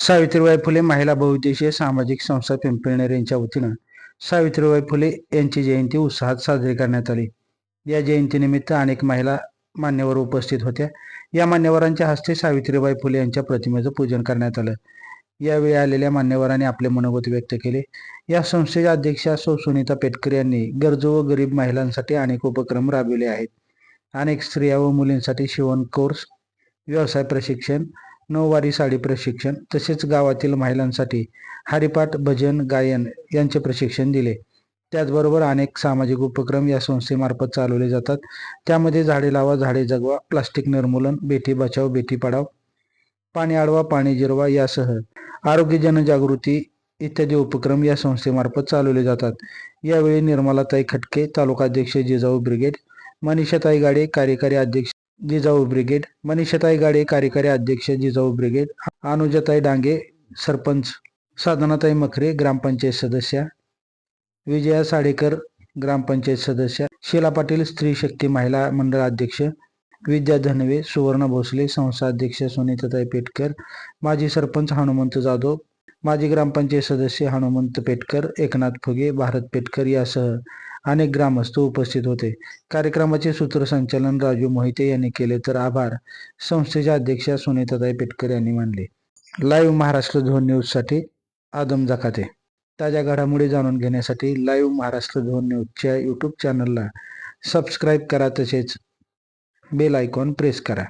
सावित्रीबाई फुले महिला बहुउद्देशीय सामाजिक संस्था पिंपळनेर यांच्या वतीनं सावित्रीबाई फुले यांची जयंती उत्साहात साजरी करण्यात आली. या जयंतीनिमित्त अनेक महिला मान्यवर उपस्थित होत्या. या मान्यवरांच्या हस्ते सावित्रीबाई फुले यांच्या प्रतिमेचं पूजन करण्यात आलं. यावेळी आलेल्या मान्यवरांनी आपले मनोगत व्यक्त केले. या संस्थेच्या अध्यक्षा सौ सुनीता पेटकर यांनी गरजू व गरीब महिलांसाठी अनेक उपक्रम राबविले आहेत. अनेक स्त्रिया व मुलींसाठी शिवण कोर्स व्यवसाय प्रशिक्षण नऊवारी साडी प्रशिक्षण तसेच गावातील महिलांसाठी हरिपाठ भजन गायन यांचे प्रशिक्षण दिले. त्याचबरोबर अनेक सामाजिक उपक्रम या संस्थेमार्फत चालवले जातात. त्यामध्ये झाडे लावा झाडे जगवा प्लास्टिक निर्मूलन बेटी बचाव बेटी पढाव पाणी आडवा पाणी जिरवा यासह आरोग्य जनजागृती इत्यादी उपक्रम या संस्थेमार्फत चालवले जातात. यावेळी निर्मलाताई खटके तालुकाध्यक्ष जिजाऊ ब्रिगेड मनीषाताई गाडे कार्यकारी अध्यक्ष जिजाऊ ब्रिगेड मनीषाताई गाडे कार्यकारी अध्यक्ष जिजाऊ ब्रिगेड अनुजाताई डांगे सरपंच साधनाताई मखरे ग्रामपंचायत सदस्या विजया साडेकर ग्रामपंचायत सदस्या शीला पाटील स्त्री शक्ती महिला मंडळ अध्यक्ष विद्या धनवे सुवर्ण भोसले संस्था अध्यक्ष सुनीताताई पेटकर माजी सरपंच हनुमंत जाधव माजी ग्रामपंचायत सदस्य हनुमंत पेटकर एकनाथ फुगे भारत पेटकर यासह अनेक ग्रामस्थ उपस्थित होते. कार्यक्रमाचे सूत्रसंचालन राजू मोहिते यांनी केले तर आभार संस्थेच्या अध्यक्षा सुनीताताई पेटकर यांनी मानले. लाईव्ह महाराष्ट्र झोन न्यूजसाठी आदम जकाते ताज्या घडामोडी जाणून घेण्यासाठी लाईव्ह महाराष्ट्र झोन न्यूजच्या यूट्यूब चॅनलला सबस्क्राईब करा तसेच बेल आयकॉन प्रेस करा.